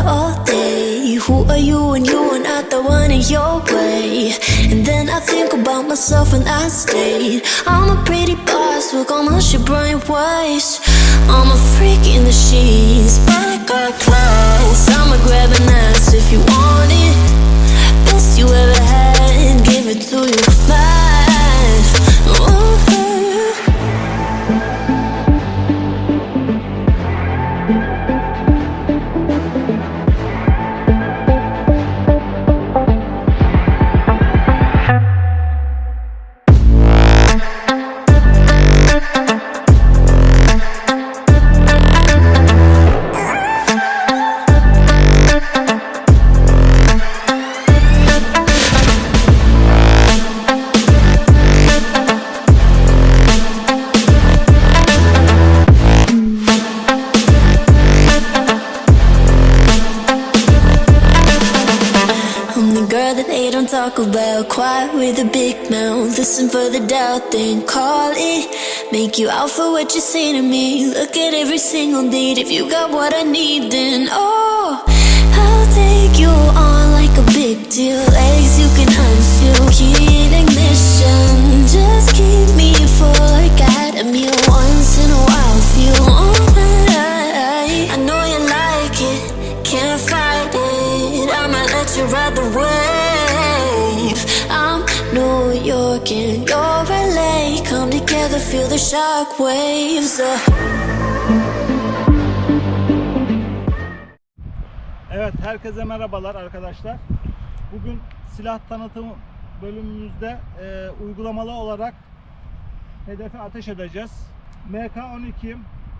and I all day. Who are you and you are not the one in your way? And then I think about myself and I stayed I'm a pretty boss, look my shit bright ways I'm a freak in the sheets, but I got class I'ma grab an ass if you want it. Best you ever had, and give it to you bad A big mouth. Listen for the doubt, then call it. Make you out for what you say to me. Look at every single date. If you got what I need, then oh, I'll take you on like a big deal. Legs you can unseal. Evet, herkese merhabalar arkadaşlar. Bugün silah tanıtım bölümümüzde e, uygulamalı olarak hedefe ateş edeceğiz. MK12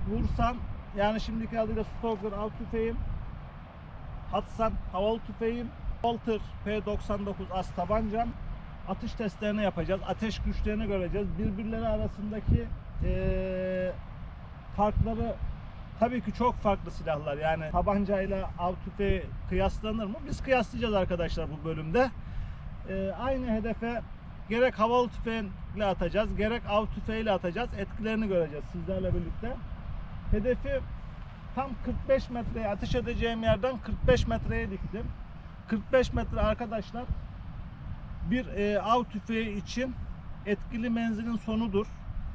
vursam yani şimdiki adıyla Stalker av tüfeğim, Hatsan havalı tüfeğim, Walter P99 as tabancam. Atış testlerini yapacağız. Ateş güçlerini göreceğiz. Birbirleri arasındaki e, farkları Tabii ki çok farklı silahlar. Yani tabancayla av tüfeği kıyaslanır mı? Biz kıyaslayacağız arkadaşlar bu bölümde. Ee, aynı hedefe gerek havalı tüfeğiyle atacağız, gerek av tüfeğiyle atacağız. Etkilerini göreceğiz sizlerle birlikte. Hedefi tam 45 metreye ateş edeceğim yerden 45 metreye diktim. 45 metre arkadaşlar bir e, av tüfeği için etkili menzilin sonudur.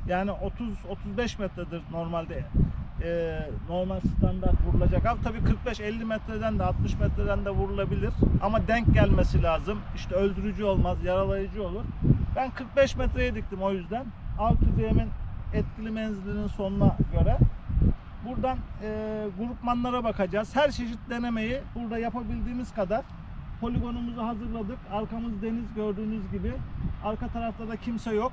Yani 30-35 metredir normalde e, normal standart vurulacak av. Tabii 45-50 metreden de 60 metreden de vurulabilir. Ama denk gelmesi lazım. İşte öldürücü olmaz, yaralayıcı olur. Ben 45 metreye diktim o yüzden. Av tüfeğimin etkili menzilinin sonuna göre. Buradan e, grupmanlara bakacağız. Her çeşit denemeyi burada yapabildiğimiz kadar poligonumuzu hazırladık. Arkamız deniz gördüğünüz gibi. Arka tarafta da kimse yok.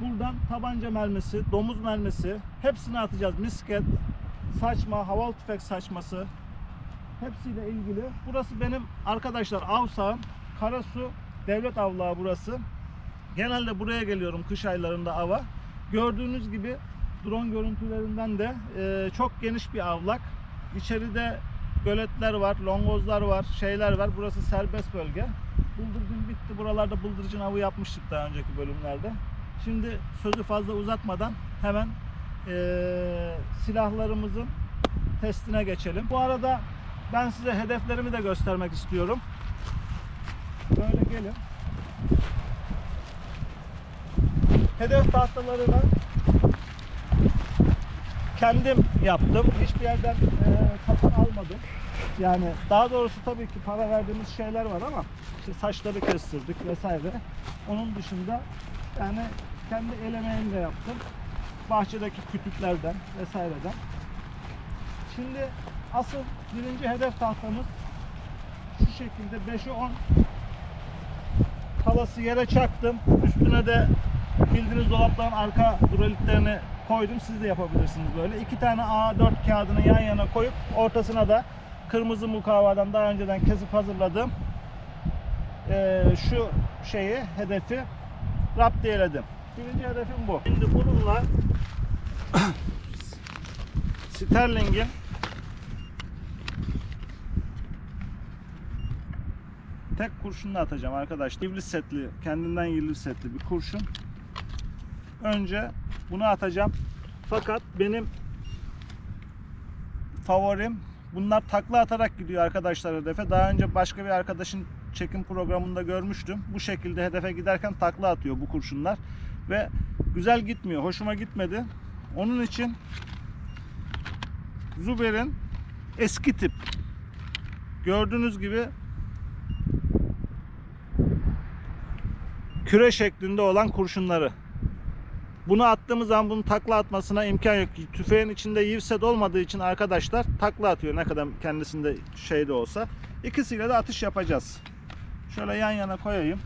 Buradan tabanca mermisi, domuz mermisi hepsini atacağız. Misket, saçma, havalı tüfek saçması hepsiyle ilgili. Burası benim arkadaşlar av saham. Karasu devlet avlağı burası. Genelde buraya geliyorum kış aylarında ava. Gördüğünüz gibi drone görüntülerinden de e, çok geniş bir avlak. İçeride göletler var, longozlar var, şeyler var. Burası serbest bölge. Bıldırcın bitti. Buralarda bıldırcın avı yapmıştık daha önceki bölümlerde. Şimdi sözü fazla uzatmadan hemen eee, silahlarımızın testine geçelim. Bu arada ben size hedeflerimi de göstermek istiyorum. Böyle gelin. Hedef tahtalarını kendim yaptım. Hiçbir yerden satın almadım. Yani daha doğrusu tabii ki para verdiğimiz şeyler var ama işte saçları kestirdik vesaire. Onun dışında yani kendi el emeğimle yaptım. Bahçedeki kütüklerden vesaireden. Şimdi asıl birinci hedef tahtamız şu şekilde 5'e 10 kalası yere çaktım. Üstüne de bildiğiniz dolapların arka droliklerini koydum. Siz de yapabilirsiniz böyle. İki tane A4 kağıdını yan yana koyup ortasına da kırmızı mukavvadan daha önceden kesip hazırladığım eee, şu şeyi, hedefi raptiyeledim. Birinci hedefim bu. Şimdi bununla Sterling'in tek kurşunla atacağım arkadaşlar. Yivli setli, kendinden yivli setli bir kurşun. Önce bunu atacağım. Fakat benim favorim Bunlar takla atarak gidiyor arkadaşlar hedefe. Daha önce başka bir arkadaşın çekim programında görmüştüm. Bu şekilde hedefe giderken takla atıyor bu kurşunlar. Ve güzel gitmiyor. Hoşuma gitmedi. Onun için Zuber'in eski tip gördüğünüz gibi küre şeklinde olan kurşunları. Bunu attığımız zaman bunun takla atmasına imkan yok. Tüfeğin içinde yivset olmadığı için arkadaşlar takla atıyor ne kadar kendisinde şey de olsa. İkisiyle de atış yapacağız. Şöyle yan yana koyayım.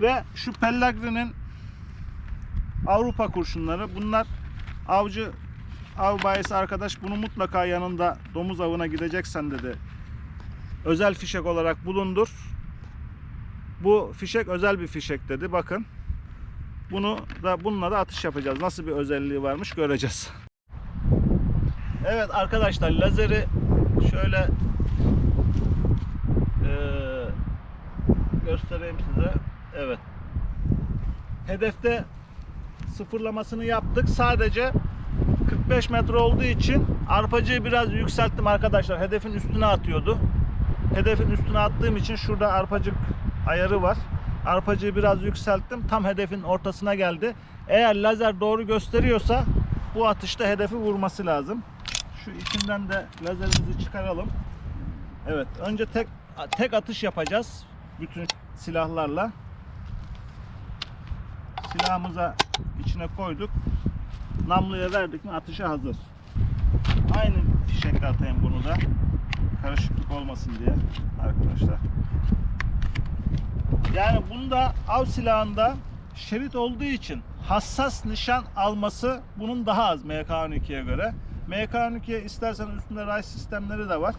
Ve şu Pellagri'nin Avrupa kurşunları. Bunlar avcı av bayisi arkadaş bunu mutlaka yanında domuz avına gideceksen dedi. Özel fişek olarak bulundur. Bu fişek özel bir fişek dedi. Bakın. Bunu da bununla da atış yapacağız. Nasıl bir özelliği varmış göreceğiz. Evet arkadaşlar lazeri şöyle göstereyim size. Evet. Hedefte sıfırlamasını yaptık. Sadece 45 metre olduğu için arpacıyı biraz yükselttim arkadaşlar. Hedefin üstüne atıyordu. Hedefin üstüne attığım için şurada arpacık ayarı var. Arpacıyı biraz yükselttim. Tam hedefin ortasına geldi. Eğer lazer doğru gösteriyorsa bu atışta hedefi vurması lazım. Şu içinden de lazerimizi çıkaralım. Evet, önce tek tek atış yapacağız bütün silahlarla. Silahımıza içine koyduk. Namluya verdik mi atışa hazır. Aynı fişekle atayım bunu da. Karışıklık olmasın diye arkadaşlar. Yani bunda av silahında şerit olduğu için hassas nişan alması bunun daha az MK12'ye göre. MK12'ye istersen üstünde ray sistemleri de var.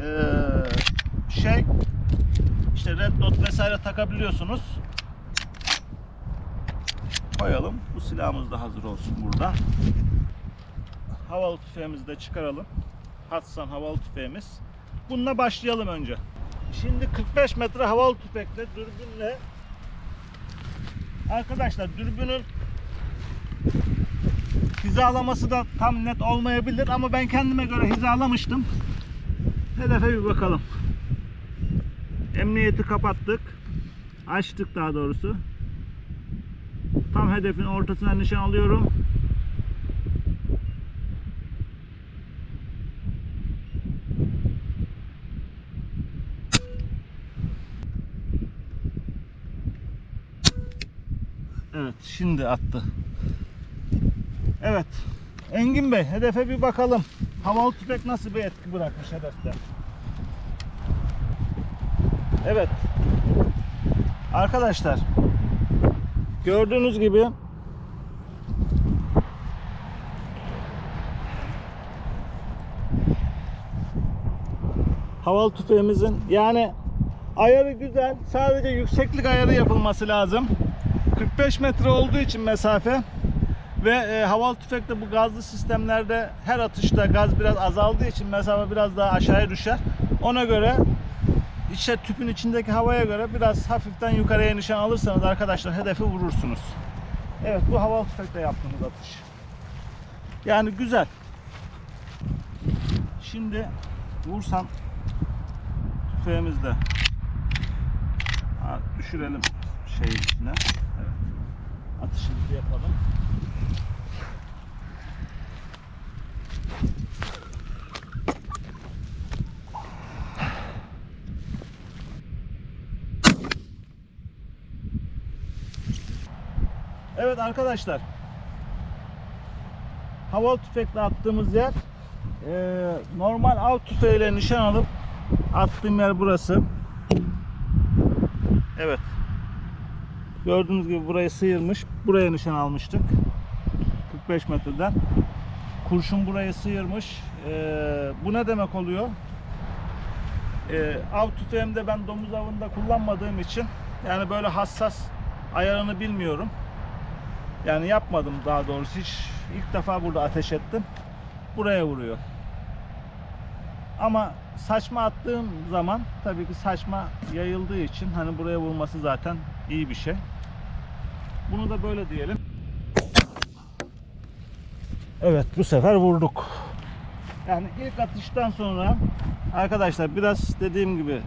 Ee, şey işte red dot vesaire takabiliyorsunuz. Koyalım. Bu silahımız da hazır olsun burada. Havalı tüfeğimizi de çıkaralım. Hatsan havalı tüfeğimiz. Bununla başlayalım önce. Şimdi 45 metre havalı tüfekle, dürbünle Arkadaşlar dürbünün hizalaması da tam net olmayabilir ama ben kendime göre hizalamıştım. Hedefe bir bakalım. Emniyeti kapattık. Açtık daha doğrusu. Tam hedefin ortasına nişan alıyorum. Evet, şimdi attı. Evet. Engin Bey, hedefe bir bakalım. Havalı tüfek nasıl bir etki bırakmış hedefte? Evet. Arkadaşlar, gördüğünüz gibi havalı tüfeğimizin yani ayarı güzel. Sadece yükseklik ayarı yapılması lazım. 45 metre olduğu için mesafe ve e, havalı tüfekte bu gazlı sistemlerde her atışta gaz biraz azaldığı için mesafe biraz daha aşağıya düşer. Ona göre işte tüpün içindeki havaya göre biraz hafiften yukarıya nişan alırsanız arkadaşlar hedefi vurursunuz. Evet bu havalı tüfekle yaptığımız atış. Yani güzel. Şimdi vursam tüfeğimizle düşürelim şey içine. Evet. Atışımızı yapalım. Evet arkadaşlar. Havalı tüfekle attığımız yer eee, normal av tüfeğiyle nişan alıp attığım yer burası. Evet. Gördüğünüz gibi burayı sıyırmış. Buraya nişan almıştık. 45 metreden. Kurşun burayı sıyırmış. Ee, bu ne demek oluyor? Ee, av tüfeğimde ben domuz avında kullanmadığım için yani böyle hassas ayarını bilmiyorum. Yani yapmadım daha doğrusu. Hiç ilk defa burada ateş ettim. Buraya vuruyor. Ama saçma attığım zaman tabii ki saçma yayıldığı için hani buraya vurması zaten iyi bir şey. Bunu da böyle diyelim. Evet bu sefer vurduk. Yani ilk atıştan sonra arkadaşlar biraz dediğim gibi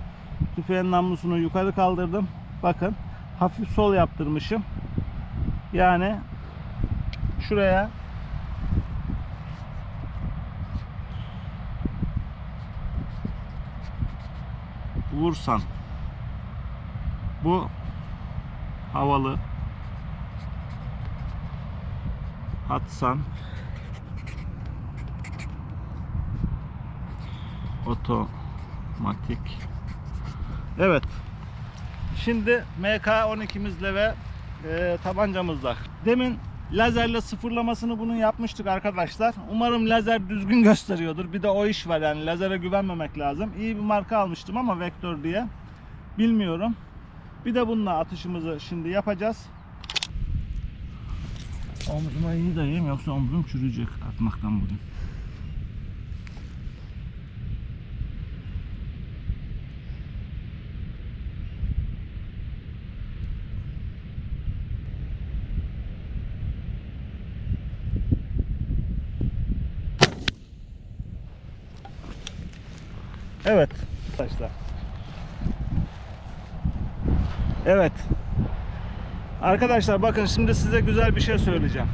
tüfeğin namlusunu yukarı kaldırdım. Bakın hafif sol yaptırmışım. Yani şuraya vursan bu havalı atsan otomatik. Evet. Şimdi MK12'mizle ve e, tabancamızla demin lazerle sıfırlamasını bunun yapmıştık arkadaşlar. Umarım lazer düzgün gösteriyordur. Bir de o iş var yani. Lazere güvenmemek lazım. İyi bir marka almıştım ama Vektör diye. Bilmiyorum. Bir de bununla atışımızı şimdi yapacağız. Omzuma iyi dayayım yoksa omzum çürüyecek atmaktan bugün. Evet arkadaşlar. Evet. Arkadaşlar bakın şimdi size güzel bir şey söyleyeceğim.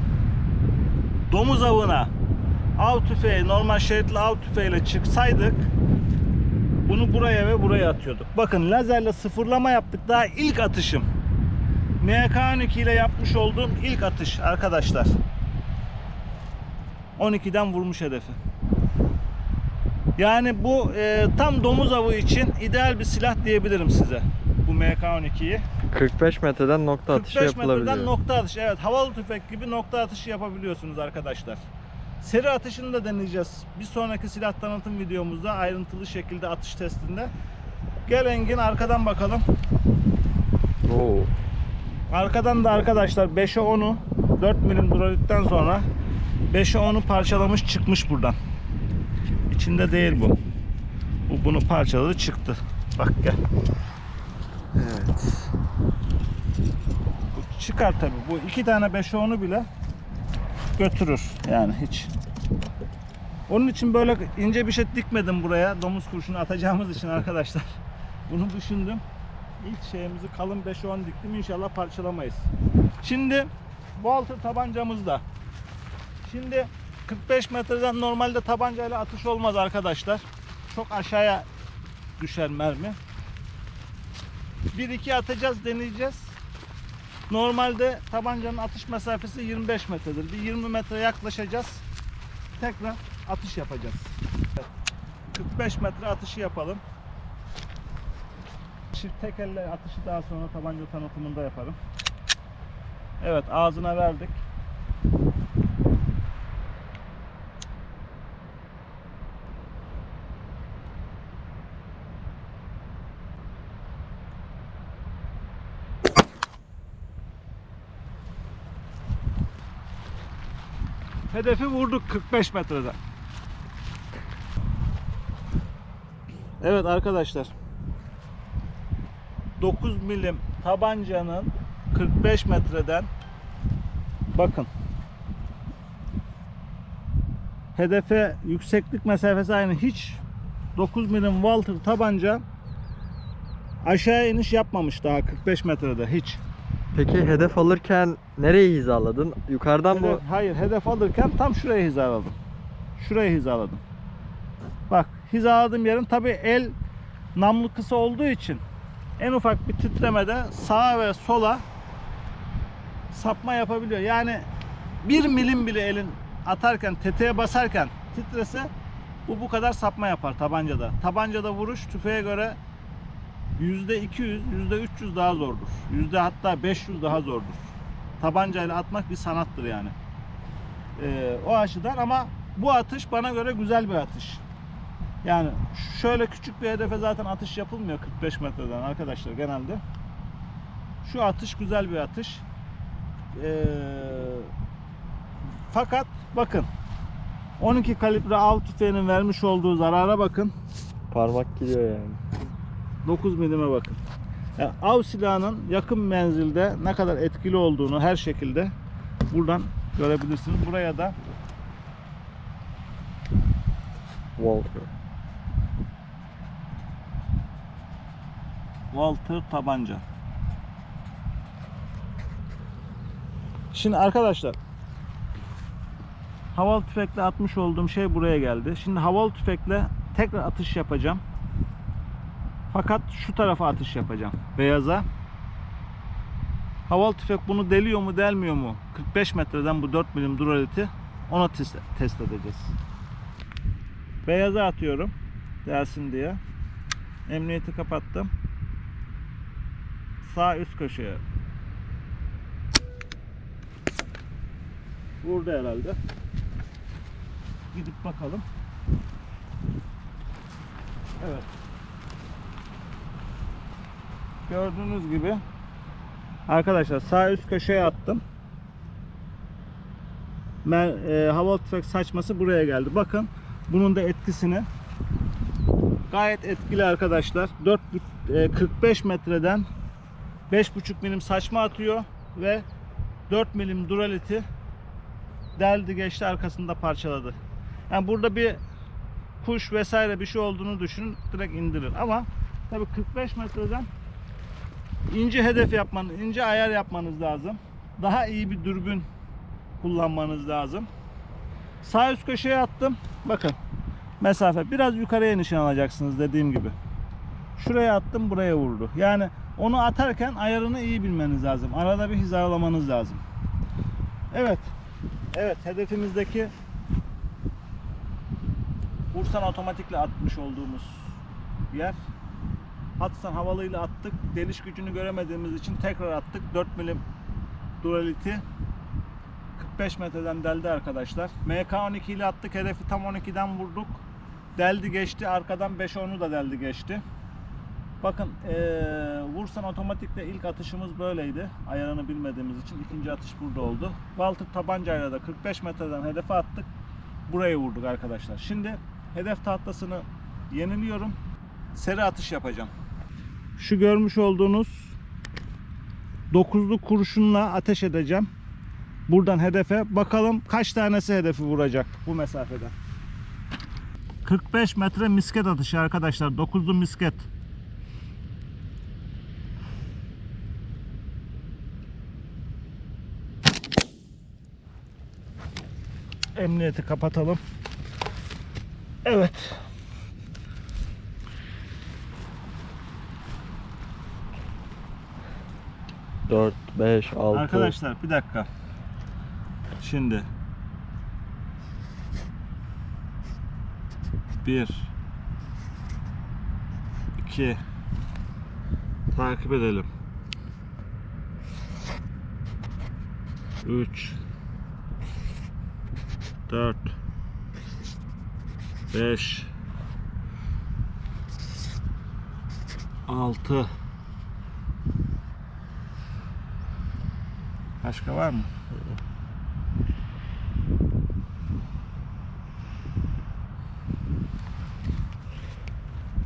Domuz avına av tüfeği normal şeritli av tüfeğiyle çıksaydık bunu buraya ve buraya atıyorduk. Bakın lazerle sıfırlama yaptık. Daha ilk atışım. MK12 ile yapmış olduğum ilk atış arkadaşlar. 12'den vurmuş hedefi. Yani bu e, tam domuz avı için ideal bir silah diyebilirim size. Bu MK12'yi. 45 metreden nokta atışı 45 metreden yapılabiliyor. nokta atışı. Evet havalı tüfek gibi nokta atışı yapabiliyorsunuz arkadaşlar. Seri atışını da deneyeceğiz. Bir sonraki silah tanıtım videomuzda ayrıntılı şekilde atış testinde. Gel Engin arkadan bakalım. Oo. Arkadan da arkadaşlar 5'e 10'u 4 milim duradıktan sonra 5'e 10'u parçalamış çıkmış buradan. İçinde değil bu. Bu bunu parçaladı çıktı. Bak gel. Evet. Bu çıkar tabi. Bu iki tane 5'e 10'u bile götürür. Yani hiç. Onun için böyle ince bir şey dikmedim buraya. Domuz kurşunu atacağımız için arkadaşlar. Bunu düşündüm. İlk şeyimizi kalın 5'e 10 diktim. İnşallah parçalamayız. Şimdi Walter tabancamızda. Şimdi 45 metreden normalde tabancayla atış olmaz arkadaşlar. Çok aşağıya düşer mermi. 1-2 atacağız, deneyeceğiz. Normalde tabancanın atış mesafesi 25 metredir. Bir 20 metre yaklaşacağız. Tekrar atış yapacağız. 45 metre atışı yapalım. Çift tek elle atışı daha sonra tabanca tanıtımında yaparım. Evet ağzına verdik. Hedefi vurduk 45 metreden. Evet arkadaşlar. 9 milim tabancanın 45 metreden bakın. Hedefe yükseklik mesafesi aynı. Hiç 9 milim Walter tabanca aşağı iniş yapmamış daha 45 metrede hiç. Peki hedef alırken nereyi hizaladın? Yukarıdan mı? Hedef- hayır hedef alırken tam şuraya hizaladım. Şuraya hizaladım. Bak hizaladığım yerin tabi el namlu kısa olduğu için en ufak bir titremede sağa ve sola sapma yapabiliyor. Yani bir milim bile elin atarken tetiğe basarken titrese bu bu kadar sapma yapar tabancada. Tabancada vuruş tüfeğe göre yüzde 200, yüzde 300 daha zordur. Yüzde hatta 500 daha zordur. Tabancayla atmak bir sanattır yani. Ee, o açıdan ama bu atış bana göre güzel bir atış. Yani şöyle küçük bir hedefe zaten atış yapılmıyor 45 metreden arkadaşlar genelde. Şu atış güzel bir atış. Ee, fakat bakın 12 kalibre av tüfeğinin vermiş olduğu zarara bakın. Parmak gidiyor yani. 9 milime bakın. Yani av silahının yakın menzilde ne kadar etkili olduğunu her şekilde buradan görebilirsiniz. Buraya da Walter. Walter tabanca. Şimdi arkadaşlar havalı tüfekle atmış olduğum şey buraya geldi. Şimdi havalı tüfekle tekrar atış yapacağım. Fakat şu tarafa atış yapacağım. Beyaza. Havalı tüfek bunu deliyor mu delmiyor mu? 45 metreden bu 4 milim duraliti ona test, edeceğiz. Beyaza atıyorum. Delsin diye. Emniyeti kapattım. Sağ üst köşeye. Vurdu herhalde. Gidip bakalım. Evet. Gördüğünüz gibi arkadaşlar sağ üst köşeye attım. Ben e, havalı tüfek saçması buraya geldi. Bakın bunun da etkisini gayet etkili arkadaşlar. 4 e, 45 metreden 5,5 milim saçma atıyor ve 4 milim duraliti deldi geçti arkasında parçaladı. Yani burada bir kuş vesaire bir şey olduğunu düşünün direkt indirir ama tabii 45 metreden ince hedef yapmanız, ince ayar yapmanız lazım. Daha iyi bir dürbün kullanmanız lazım. Sağ üst köşeye attım. Bakın mesafe biraz yukarıya nişan alacaksınız dediğim gibi. Şuraya attım buraya vurdu. Yani onu atarken ayarını iyi bilmeniz lazım. Arada bir hizalamanız lazım. Evet. Evet hedefimizdeki Bursan otomatikle atmış olduğumuz yer. Hatsan havalıyla attık. Deliş gücünü göremediğimiz için tekrar attık. 4 milim duraliti 45 metreden deldi arkadaşlar. MK12 ile attık. Hedefi tam 12'den vurduk. Deldi geçti. Arkadan 5-10'u da deldi geçti. Bakın eee Vursan otomatikle ilk atışımız böyleydi. Ayarını bilmediğimiz için ikinci atış burada oldu. Walter tabancayla da 45 metreden hedefe attık. Buraya vurduk arkadaşlar. Şimdi hedef tahtasını yeniliyorum. Seri atış yapacağım. Şu görmüş olduğunuz dokuzlu kurşunla ateş edeceğim. Buradan hedefe bakalım kaç tanesi hedefi vuracak bu mesafeden. 45 metre misket atışı arkadaşlar. Dokuzlu misket. Emniyeti kapatalım. Evet. Dört, beş, altı. Arkadaşlar bir dakika. Şimdi. Bir. İki. Takip edelim. Üç. Dört. Beş. Altı Başka var mı?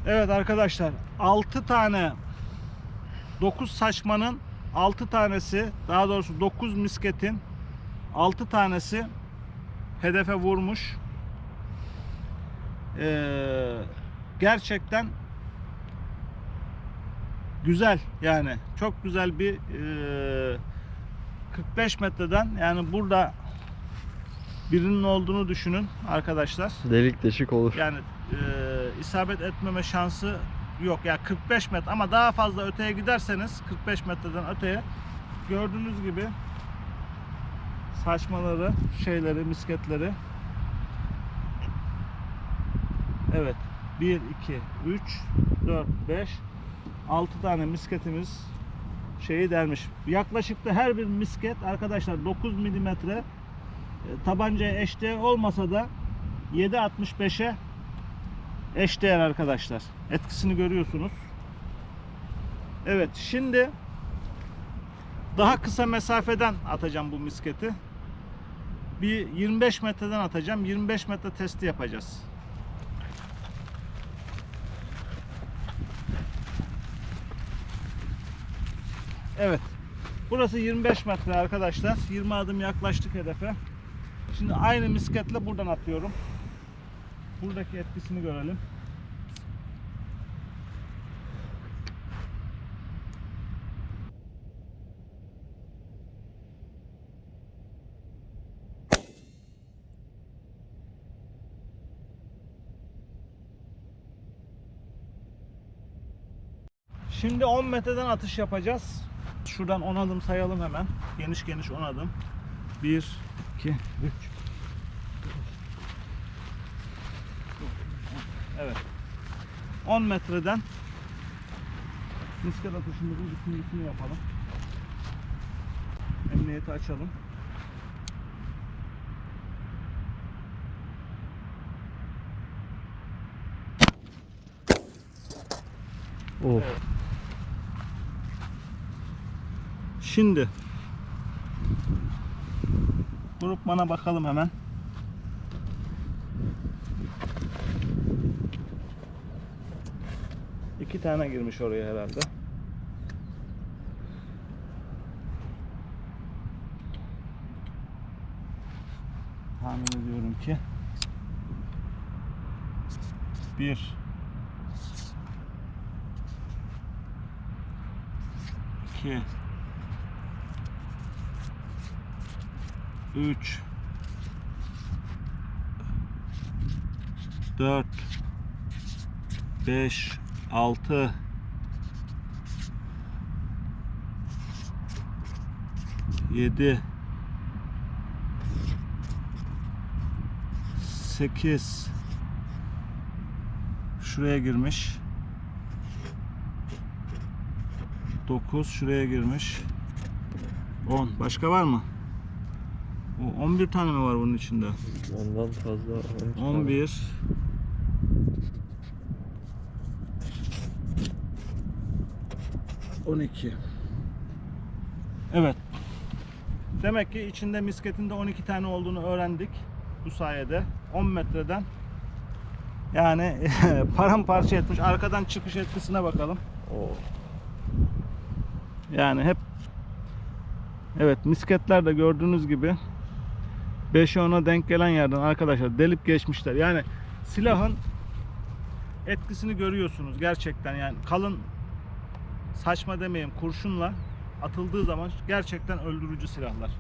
Evet arkadaşlar 6 tane 9 saçmanın 6 tanesi daha doğrusu 9 misketin 6 tanesi hedefe vurmuş. Ee, gerçekten güzel yani çok güzel bir ee, 45 metreden yani burada birinin olduğunu düşünün arkadaşlar. Delik deşik olur. Yani e, isabet etmeme şansı yok. Yani 45 metre ama daha fazla öteye giderseniz 45 metreden öteye gördüğünüz gibi saçmaları, şeyleri, misketleri Evet. 1 2 3 4 5 6 tane misketimiz şeyi delmiş. Yaklaşık da her bir misket arkadaşlar 9 milimetre e, tabancaya eşdeğer olmasa da 7.65'e eşdeğer arkadaşlar. Etkisini görüyorsunuz. Evet şimdi daha kısa mesafeden atacağım bu misketi. Bir 25 metreden atacağım. 25 metre testi yapacağız. Evet. Burası 25 metre arkadaşlar. 20 adım yaklaştık hedefe. Şimdi aynı misketle buradan atıyorum. buradaki etkisini görelim. Şimdi 10 metreden atış yapacağız. Şuradan 10 adım sayalım hemen. Geniş geniş 10 adım. 1, 2, 3. Evet. 10 metreden misket atışımızın ikincisini yapalım. Emniyeti açalım. Of. Evet. Şimdi grupmana bakalım hemen. İki tane girmiş oraya herhalde. Tahmin ediyorum ki bir iki üç. Dört. Beş. Altı. Yedi. Sekiz. Şuraya girmiş. 9 şuraya girmiş. 10 başka var mı? O 11 tane mi var bunun içinde? Ondan fazla. 12 tane. 11 12 Evet. Demek ki içinde misketinde 12 tane olduğunu öğrendik bu sayede. 10 metreden yani paramparça etmiş. Arkadan çıkış etkisine bakalım. Oo. Yani hep Evet misketler de gördüğünüz gibi 5'e 10'a denk gelen yerden arkadaşlar delip geçmişler. Yani silahın etkisini görüyorsunuz gerçekten yani kalın saçma demeyeyim kurşunla atıldığı zaman gerçekten öldürücü silahlar.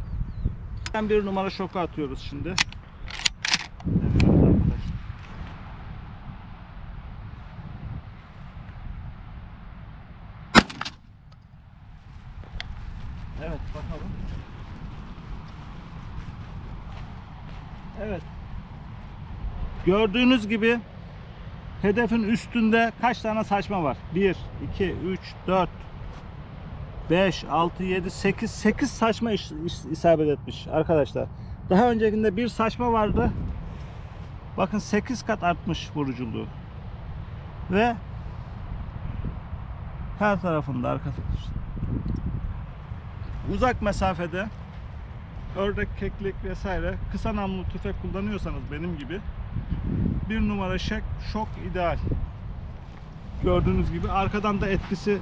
Ben bir numara şoku atıyoruz şimdi. Deniyoruz arkadaşlar. Evet bakalım. Evet. Gördüğünüz gibi hedefin üstünde kaç tane saçma var? 1, 2, 3, 4, 5, 6, 7, 8, 8 saçma iş- isabet etmiş arkadaşlar. Daha öncekinde bir saçma vardı. Bakın 8 kat artmış vuruculuğu. Ve her tarafında arkadaşlar. Uzak mesafede ördek, keklik vesaire kısa namlu tüfek kullanıyorsanız benim gibi bir numara şek şok ideal. Gördüğünüz gibi arkadan da etkisi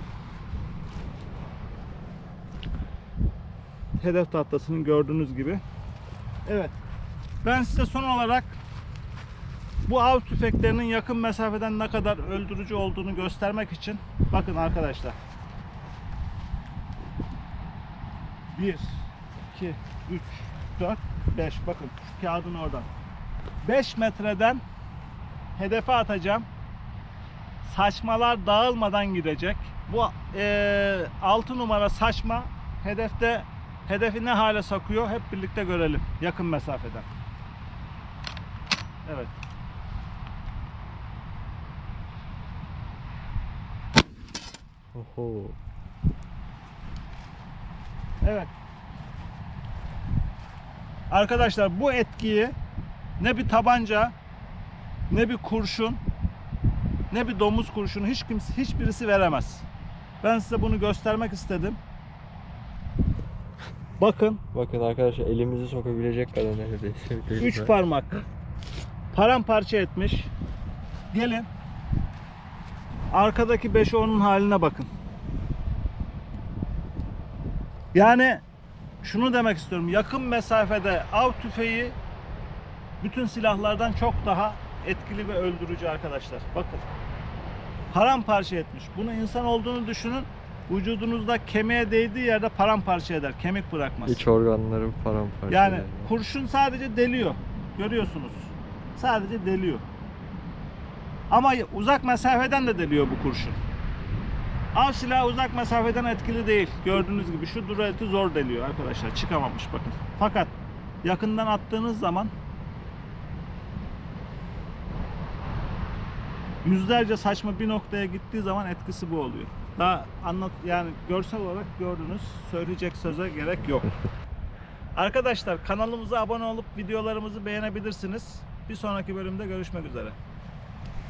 hedef tahtasının gördüğünüz gibi. Evet. Ben size son olarak bu av tüfeklerinin yakın mesafeden ne kadar öldürücü olduğunu göstermek için bakın arkadaşlar. 1 2 3 4 5 bakın şu kağıdın oradan. 5 metreden hedefe atacağım. Saçmalar dağılmadan gidecek. Bu 6 numara saçma hedefte hedefi ne hale sokuyor hep birlikte görelim yakın mesafeden. Evet. Oho. Evet. Arkadaşlar bu etkiyi ne bir tabanca, ne bir kurşun, ne bir domuz kurşunu hiç kimse hiçbirisi veremez. Ben size bunu göstermek istedim. Bakın Bakın arkadaşlar elimizi sokabilecek kadar neredeyse. üç parmak paramparça etmiş. Gelin. Arkadaki 5'e 10'un haline bakın. Yani şunu demek istiyorum. Yakın mesafede av tüfeği bütün silahlardan çok daha etkili ve öldürücü arkadaşlar. Bakın. Paramparça etmiş. Bunu insan olduğunu düşünün. Vücudunuzda kemiğe değdiği yerde paramparça eder. Kemik bırakmaz. İç organların paramparça. Yani eder. kurşun sadece deliyor. Görüyorsunuz. Sadece deliyor. Ama uzak mesafeden de deliyor bu kurşun. Av silahı uzak mesafeden etkili değil. Gördüğünüz gibi şu duraleti zor deliyor arkadaşlar. Çıkamamış bakın. Fakat yakından attığınız zaman yüzlerce saçma bir noktaya gittiği zaman etkisi bu oluyor. Daha anlat yani görsel olarak gördünüz. Söyleyecek söze gerek yok. Arkadaşlar kanalımıza abone olup videolarımızı beğenebilirsiniz. Bir sonraki bölümde görüşmek üzere.